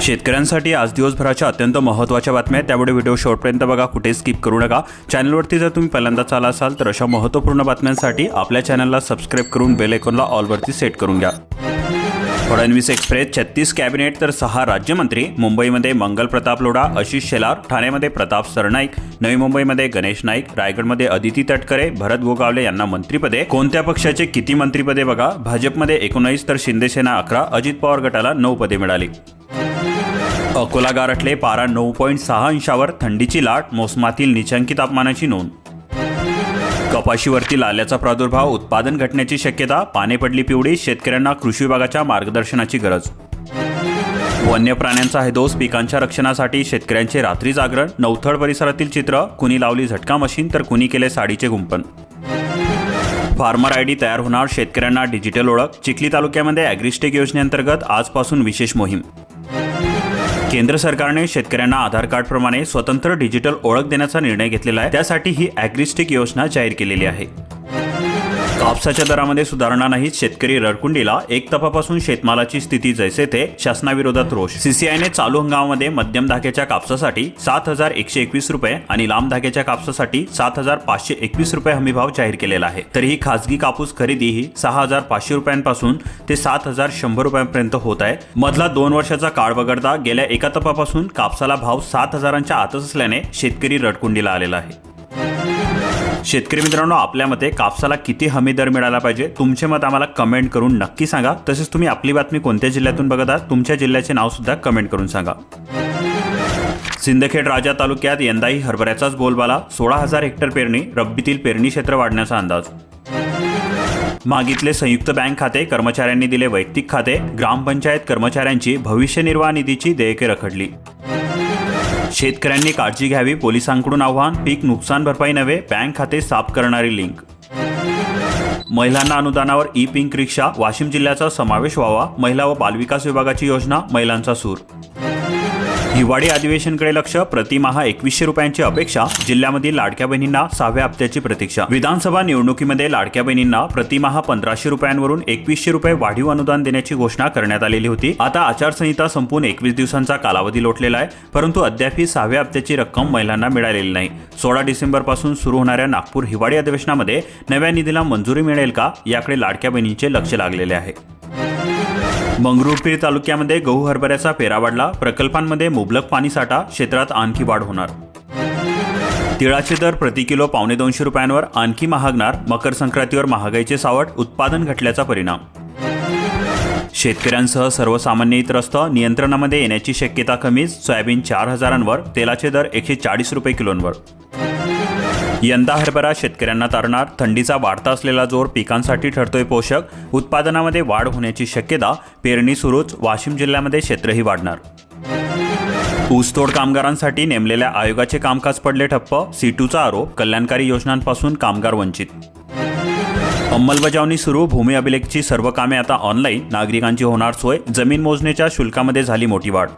शेतकऱ्यांसाठी आज दिवसभराच्या अत्यंत महत्त्वाच्या बातम्या आहेत. त्यामुळे व्हिडिओ शॉर्टपर्यंत बघा कुठे स्किप करू नका. चॅनलवरती जर तुम्ही पहिल्यांदाच आला असाल तर अशा महत्त्वपूर्ण बातम्यांसाठी आपल्या चॅनलला सबस्क्राईब करून बेल आयकॉनला ऑलवरती सेट करून घ्या. फडणवीस एक्सप्रेस छत्तीस कॅबिनेट तर सहा राज्यमंत्री मुंबईमध्ये मंगल प्रताप लोढा आशिष शेलार ठाण्यामध्ये प्रताप सरनाईक नवी मुंबईमध्ये गणेश नाईक रायगडमध्ये अदिती तटकरे भरत गोगावले यांना मंत्रीपदे. कोणत्या पक्षाचे किती मंत्रीपदे बघा? भाजपमध्ये एकोणीस तर शिंदेसेना अकरा अजित पवार गटाला नऊ पदे मिळाली. अकोला गारठले पारा नऊ पॉईंट सहा अंशावर थंडीची लाट मोसमातील निचांकी तापमानाची नोंद. कपाशीवरती लाल्याचा प्रादुर्भाव उत्पादन घटण्याची शक्यता पाने पडली पिवळी शेतकऱ्यांना कृषी विभागाच्या मार्गदर्शनाची गरज. वन्य प्राण्यांचा हैदोस पिकांच्या रक्षणासाठी शेतकऱ्यांचे रात्री जागरण नवथळ परिसरातील चित्र कुणी लावली झटका मशीन तर कुणी केले साडीचे गुंपण. फार्मर आय डी तयार होणार शेतकऱ्यांना डिजिटल ओळख चिखली तालुक्यामध्ये अॅग्रिस्टेक योजनेअंतर्गत आजपासून विशेष मोहीम. केंद्र सरकारने शेतकऱ्यांना आधार कार्डप्रमाणे स्वतंत्र डिजिटल ओळख देण्याचा निर्णय घेतलेला आहे. त्यासाठी ही अॅग्रिस्टिक योजना जाहीर केलेली आहे. कापसाच्या दरामध्ये सुधारणा नाहीत शेतकरी रडकुंडीला एक तपापासून शेतमालाची स्थिती जैसे थे शासनाविरोधात रोष. सीसीआयने चालू हंगामामध्ये मध्यम धाक्याच्या कापसासाठी सात हजार एकशे एकवीस रुपये आणि लांब धाक्याच्या कापसासाठी सात हजार पाचशे एकवीस रुपये हमीभाव जाहीर केलेला आहे. तरीही खासगी कापूस खरेदी ही सहा हजार पाचशे रुपयांपासून ते सात हजार शंभर रुपयांपर्यंत होत आहे. मधला दोन वर्षाचा काळ वगळता गेल्या एका तपापासून कापसाला भाव सात हजारांच्या आतच असल्याने शेतकरी रडकुंडीला आलेला आहे. शेतकरी मित्रांनो आपल्या मते कापसाला किती हमी दर मिळाला पाहिजे? तुमचे मत आम्हाला कमेंट करून नक्की सांगा. तसेच तुम्ही आपली बातमी कोणत्या जिल्ह्यातून बघत आहात तुमच्या जिल्ह्याचे नाव सुद्धा कमेंट करून सांगा. सिंदखेड राजा तालुक्यात यंदाही हरभऱ्याचाच बोलबाला. सोळा हजार हेक्टर पेरणी रब्बीतील पेरणी क्षेत्र वाढण्याचा अंदाज. मागितले संयुक्त बँक खाते कर्मचाऱ्यांनी दिले वैयक्तिक खाते. ग्रामपंचायत कर्मचाऱ्यांची भविष्य निर्वाह निधीची देयके रखडली. शेतकऱ्यांनी काळजी घ्यावी पोलिसांकडून आव्हान पीक नुकसान भरपाई नव्हे बँक खाते साफ करणारी लिंक. महिलांना अनुदानावर ई पिंक रिक्षा वाशिम जिल्ह्याचा समावेश व्हावा महिला व बालविकास विभागाची योजना महिलांचा सूर. हिवाळी अधिवेशनकडे लक्ष प्रतिमाहा एकवीसशे रुपयांची अपेक्षा जिल्ह्यामधील लाडक्या बहिणींना सहाव्या हप्त्याची प्रतीक्षा. विधानसभा निवडणुकीमध्ये लाडक्या बहिणींना प्रतिमाहा पंधराशे रुपयांवरून एकवीसशे रुपये वाढीव अनुदान देण्याची घोषणा करण्यात आलेली होती. आता आचारसंहिता संपून एकवीस दिवसांचा कालावधी लोटलेला आहे परंतु अद्यापही सहाव्या हप्त्याची रक्कम महिलांना मिळालेली नाही. सोळा डिसेंबरपासून सुरू होणाऱ्या नागपूर हिवाळी अधिवेशनामध्ये नव्या निधीला मंजुरी मिळेल का याकडे लाडक्या बहिणींचे लक्ष लागलेले आहे. मंगरुळपीर तालुक्यामध्ये गहू हरभऱ्याचा फेरा वाढला. प्रकल्पांमध्ये मुबलक पाणीसाठा क्षेत्रात आणखी वाढ होणार. तिळाचे दर प्रति किलो पावणे दोनशे रुपयांवर आणखी महागणार. मकर संक्रांतीवर महागाईचे सावट उत्पादन घटल्याचा परिणाम. शेतकऱ्यांसह सर्वसामान्य त्रस्त नियंत्रणामध्ये येण्याची शक्यता कमीच. सोयाबीन चार हजारांवर तेलाचे दर एकशे चाळीस रुपये किलोंवर. यंदा हरभरा शेतकऱ्यांना तारणार. थंडीचा वाढता असलेला जोर पिकांसाठी ठरतोय पोषक. उत्पादनामध्ये वाढ होण्याची शक्यता पेरणी सुरूच. वाशिम जिल्ह्यामध्ये क्षेत्रही वाढणार. ऊसतोड कामगारांसाठी नेमलेल्या आयोगाचे कामकाज पडले ठप्प. सीटूचा आरोप कल्याणकारी योजनांपासून कामगार वंचित. अंमलबजावणी सुरू. भूमी अभिलेखची सर्व कामे आता ऑनलाईन नागरिकांची होणार सोय. जमीन मोजणीच्या शुल्कामध्ये झाली मोठी वाढ.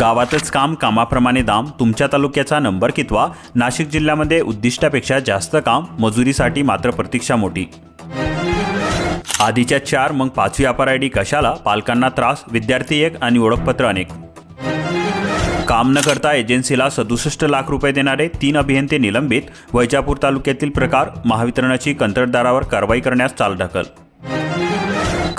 गावातच काम कामाप्रमाणे दाम तुमच्या तालुक्याचा नंबर कितवा? नाशिक जिल्ह्यामध्ये उद्दिष्टापेक्षा जास्त काम मजुरीसाठी मात्र प्रतीक्षा मोठी. आधीच्या चार मग पाचवी अपार आय डी कशाला? पालकांना त्रास विद्यार्थी एक आणि ओळखपत्र अनेक. काम न करता एजन्सीला सदुसष्ट लाख रुपये देणारे तीन अभियंते निलंबित वैजापूर तालुक्यातील प्रकार महावितरणाची कंत्राटदारावर कारवाई करण्यास चाल ढकल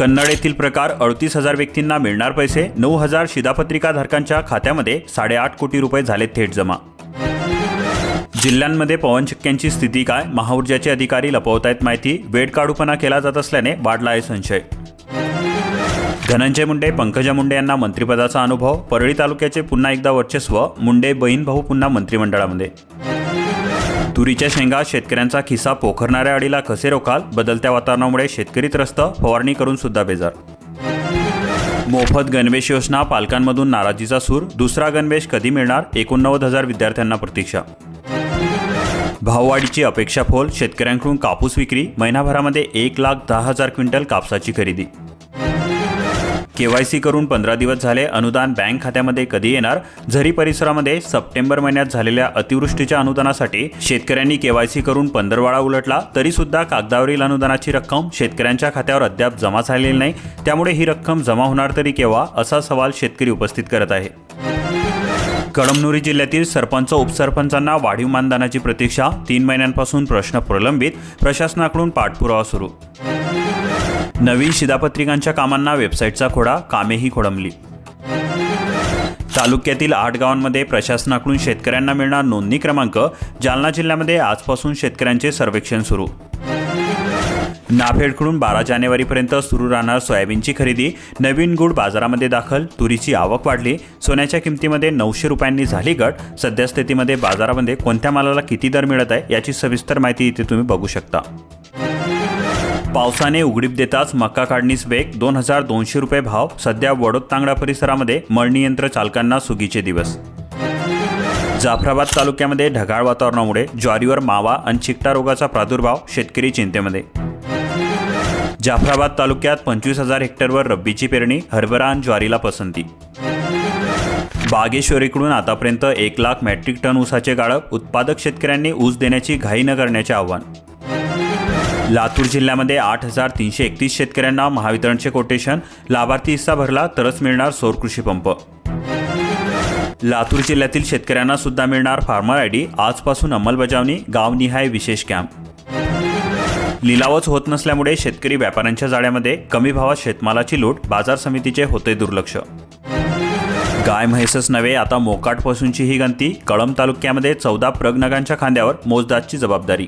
कन्नड येथील प्रकार अडतीस हजार व्यक्तींना मिळणार पैसे नऊ हजार शिधापत्रिका धारकांच्या खात्यामध्ये साडेआठ कोटी रुपये झाले थेट जमा. जिल्ह्यांमध्ये पवनचक्क्यांची स्थिती काय महाऊर्जाचे अधिकारी लपवतायत माहिती वेड काढूपणा केला जात असल्याने वाढला आहे संशय. धनंजय मुंडे पंकजा मुंडे यांना मंत्रिपदाचा अनुभव परळी तालुक्याचे पुन्हा एकदा वर्चस्व मुंडे बहीण भाऊ पुन्हा मंत्रिमंडळामध्ये. तुरीच्या शेंगा शेतकऱ्यांचा खिसा पोखरणाऱ्या अडीला कसे रोखाल? बदलत्या वातावरणामुळे शेतकरी त्रस्त फवारणी करून सुद्धा बेजार. मोफत गणवेश योजना पालकांमधून नाराजीचा सूर दुसरा गणवेश कधी मिळणार? एकोणनव्वद हजार विद्यार्थ्यांना प्रतीक्षा. भाववाढीची अपेक्षा फोल शेतकऱ्यांकडून कापूस विक्री महिनाभरामध्ये एक लाख दहा हजार क्विंटल कापसाची खरेदी. केवायसी करून पंधरा दिवस झाले अनुदान बँक खात्यामध्ये कधी येणार? झरी परिसरामध्ये सप्टेंबर महिन्यात झालेल्या अतिवृष्टीच्या अनुदानासाठी शेतकऱ्यांनी केवायसी करून पंधरवाडा उलटला तरी सुद्धा कागदावरील अनुदानाची रक्कम शेतकऱ्यांच्या खात्यावर अद्याप जमा झालेली नाही. त्यामुळे ही रक्कम जमा होणार तरी केव्हा? असा सवाल शेतकरी उपस्थित करत आहे. कळमनुरी जिल्ह्यातील सरपंच उपसरपंचांना वाढीव मानधनाची प्रतीक्षा तीन महिन्यांपासून प्रश्न प्रलंबित प्रशासनाकडून पाठपुरावा सुरू नवीन शिधापत्रिकांच्या कामांना वेबसाईटचा खोडा कामेही खोडंबली. तालुक्यातील आठ गावांमध्ये प्रशासनाकडून शेतकऱ्यांना मिळणार नोंदणी क्रमांक जालना जिल्ह्यामध्ये आजपासून शेतकऱ्यांचे सर्वेक्षण सुरू. नाफेडकडून बारा जानेवारीपर्यंत सुरू राहणार सोयाबीनची खरेदी नवीन गुड बाजारामध्ये दाखल तुरीची आवक वाढली सोन्याच्या किमतीमध्ये नऊशे रुपयांनी झाली घट सद्यस्थितीमध्ये बाजारामध्ये कोणत्या मालाला किती दर मिळत आहे याची सविस्तर माहिती इथे तुम्ही बघू शकता. पावसाने उघडीप देताच मका काढणीस वेग दोन हजार दोनशे रुपये भाव सध्या वडोद तांगडा परिसरामध्ये मळणी यंत्र चालकांना सुगीचे दिवस. जाफराबाद तालुक्यामध्ये ढगाळ वातावरणामुळे ज्वारीवर मावा आणि चिकटा रोगाचा प्रादुर्भाव शेतकरी चिंतेमध्ये. जाफराबाद तालुक्यात पंचवीस हजार हेक्टरवर रब्बीची पेरणी हरभरा आणि ज्वारीला पसंती. बागेश्वरीकडून आतापर्यंत एक लाख मेट्रिक टन ऊसाचे गाळप उत्पादक शेतकऱ्यांनी ऊस देण्याची घाई न करण्याचे आव्हान. लातूर जिल्ह्यामध्ये आठ हजार तीनशे एकतीस शेतकऱ्यांना महावितरणचे कोटेशन लाभार्थी हिस्सा भरला तरच मिळणार सौर कृषी पंप. लातूर जिल्ह्यातील शेतकऱ्यांना सुद्धा मिळणार फार्मर आय डी आजपासून अंमलबजावणी गावनिहाय विशेष कॅम्प. लिलावच होत नसल्यामुळे शेतकरी व्यापाऱ्यांच्या जाळ्यामध्ये कमी भावात शेतमालाची लूट बाजार समितीचे होते दुर्लक्ष. गाय म्हैसच नव्हे आता मोकाटपासूनची ही गंती कळंब तालुक्यामध्ये चौदा प्रगनगांच्या खांद्यावर मोजदादची जबाबदारी.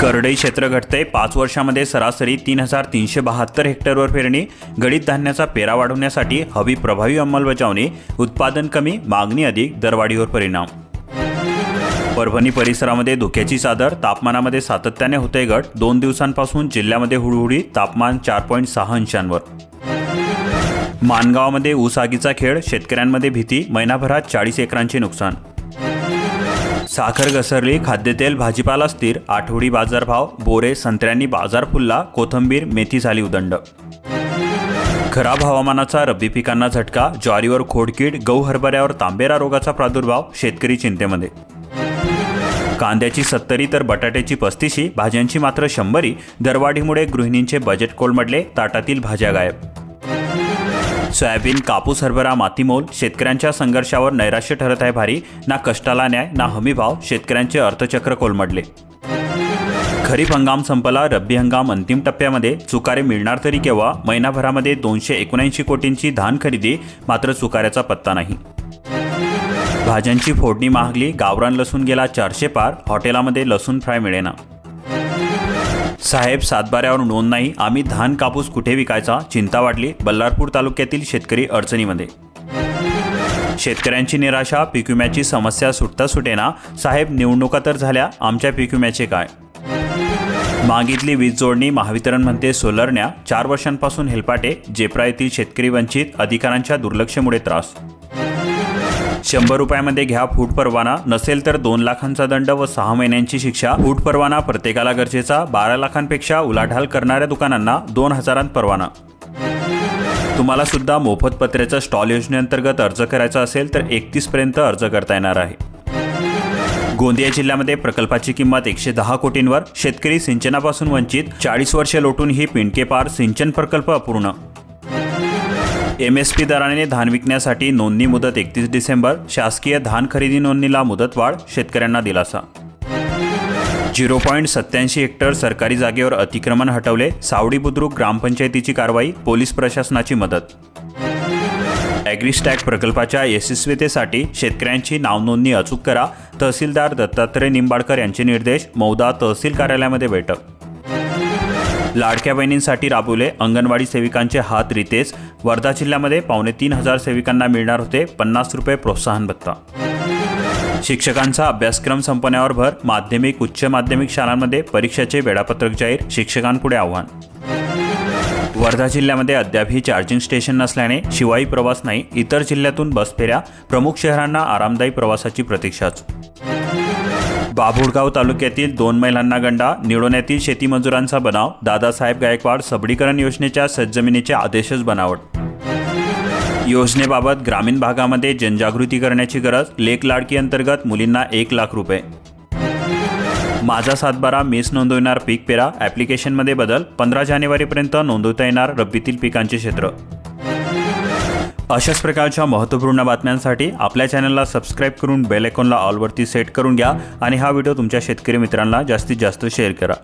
करडई क्षेत्र घटते पाच वर्षामध्ये सरासरी तीन हजार तीनशे बहात्तर हेक्टरवर पेरणी. गडीत धान्याचा पेरा वाढवण्यासाठी हवी प्रभावी अंमलबजावणी. उत्पादन कमी मागणी अधिक दरवाढीवर परिणाम. परभणी परिसरामध्ये धुक्याची चादर तापमानामध्ये सातत्याने होते घट. दोन दिवसांपासून जिल्ह्यामध्ये हुडहुडी तापमान चार पॉईंट सहा अंशांवर. मानगावामध्ये ऊस आगीचा खेळ शेतकऱ्यांमध्ये भीती महिनाभरात चाळीस एकरांचे नुकसान. साखर घसरली खाद्यतेल भाजीपाला स्थिर आठवडी बाजारभाव बोरे संत्र्यांनी बाजार फुलला कोथंबीर मेथी झाली उदंड. खराब हवामानाचा रब्बी पिकांना झटका ज्वारीवर खोडकीड गहू हरभऱ्यावर तांबेरा रोगाचा प्रादुर्भाव शेतकरी चिंतेमध्ये. कांद्याची सत्तरी तर बटाट्याची पस्तीशी भाज्यांची मात्र शंभरी दरवाढीमुळे गृहिणींचे बजेट कोलमडले ताटातील भाज्या गायब. सोयाबीन कापूस हरभरा मातीमोल शेतकऱ्यांच्या संघर्षावर नैराश्य ठरत आहे भारी. ना कष्टाला न्याय ना हमीभाव शेतकऱ्यांचे अर्थचक्र कोलमडले. खरीप हंगाम संपला रब्बी हंगाम अंतिम टप्प्यामध्ये. चुकारे मिळणार तरी केव्हा? महिनाभरामध्ये दोनशे एकोणऐंशी कोटींची धान खरेदी मात्र चुकाऱ्याचा पत्ता नाही. भाज्यांची फोडणी महागली गावरान लसूण गेला चारशे पार हॉटेलामध्ये लसूण फ्राय मिळेना. साहेब सातबाऱ्यावर नोंद नाही. आम्ही धान कापूस कुठे विकायचा? चिंता वाढली बल्लारपूर तालुक्यातील शेतकरी अडचणीमध्ये. शेतकऱ्यांची निराशा पीक विम्याची समस्या सुटता सुटेना. साहेब निवडणुका तर झाल्या. आमच्या पिक्युम्याचे विम्याचे काय? मागितली वीज जोडणी महावितरण म्हणते सोलरण्या. चार वर्षांपासून हेलपाटे जेप्रा येथील शेतकरी वंचित अधिकाऱ्यांच्या दुर्लक्षमुळे त्रास. शंभर रुपयामध्ये घ्या फूड परवाना. नसेल तर दोन लाखांचा दंड व सहा महिन्यांची शिक्षा. फूड परवाना प्रत्येकाला गरजेचा. बारा लाखांपेक्षा उलाढाल करणाऱ्या दुकानांना दोन हजारांत परवाना. तुम्हाला सुद्धा मोफत पत्र्याचा स्टॉल योजनेअंतर्गत अर्ज करायचा असेल तर एकतीस पर्यंत अर्ज करता येणार आहे. गोंदिया जिल्ह्यामध्ये प्रकल्पाची किंमत एकशे दहा कोटींवर. शेतकरी सिंचनापासून वंचित. चाळीस वर्षे लोटून ही पिंडके पार सिंचन प्रकल्प अपूर्ण. एम एस पी दराने धान विकण्यासाठी नोंदणी मुदत एकतीस डिसेंबर शासकीय धान खरेदी नोंदणीला मुदतवाढ शेतकऱ्यांना दिलासा. झिरो पॉईंट सत्याऐंशी हेक्टर सरकारी जागेवर अतिक्रमण हटवले सावडी बुद्रुक ग्रामपंचायतीची कारवाई पोलीस प्रशासनाची मदत. ॲग्रीस्टॅक प्रकल्पाच्या यशस्वीतेसाठी शेतकऱ्यांची नावनोंदणी अचूक करा तहसीलदार दत्तात्रय निंबाडकर यांचे निर्देश मौदा तहसील कार्यालयामध्ये बैठक. लाडक्या बहिणींसाठी राबवले अंगणवाडी सेविकांचे हात रितेच वर्धा जिल्ह्यामध्ये पावणे तीन हजार सेविकांना मिळणार होते पन्नास रुपये प्रोत्साहन भत्ता. शिक्षकांचा अभ्यासक्रम संपण्यावर भर माध्यमिक उच्च माध्यमिक शाळांमध्ये परीक्षेचे वेळापत्रक जाहीर शिक्षकांपुढे आव्हान. वर्धा जिल्ह्यामध्ये अद्यापही चार्जिंग स्टेशन नसल्याने शिवाई प्रवास नाही इतर जिल्ह्यातून बस फेऱ्या प्रमुख शहरांना आरामदायी प्रवासाची प्रतीक्षाच. बाभुळगाव तालुक्यातील दोन महिलांना गंडा निळवण्यातील शेती मजुरांचा बनाव दादासाहेब गायकवाड सबळीकरण योजनेच्या सज्जमिनीचे आदेशच बनावट. योजनेबाबत ग्रामीण भागामध्ये जनजागृती करण्याची गरज लेख लाडकी अंतर्गत मुलींना एक लाख रुपये. माझा सातबारा मिस नोंदविणार पीक पेरा ॲप्लिकेशनमध्ये बदल पंधरा जानेवारीपर्यंत नोंदवता येणार रब्बीतील पिकांचे क्षेत्र. अशाच प्रकारच्या महत्त्वपूर्ण बातम्यांसाठी आपल्या चॅनलला सबस्क्राईब करून बेल आयकॉनला ऑलवरती सेट करून घ्या आणि हा व्हिडिओ तुमच्या शेतकरी मित्रांना जास्तीत जास्त शेअर करा.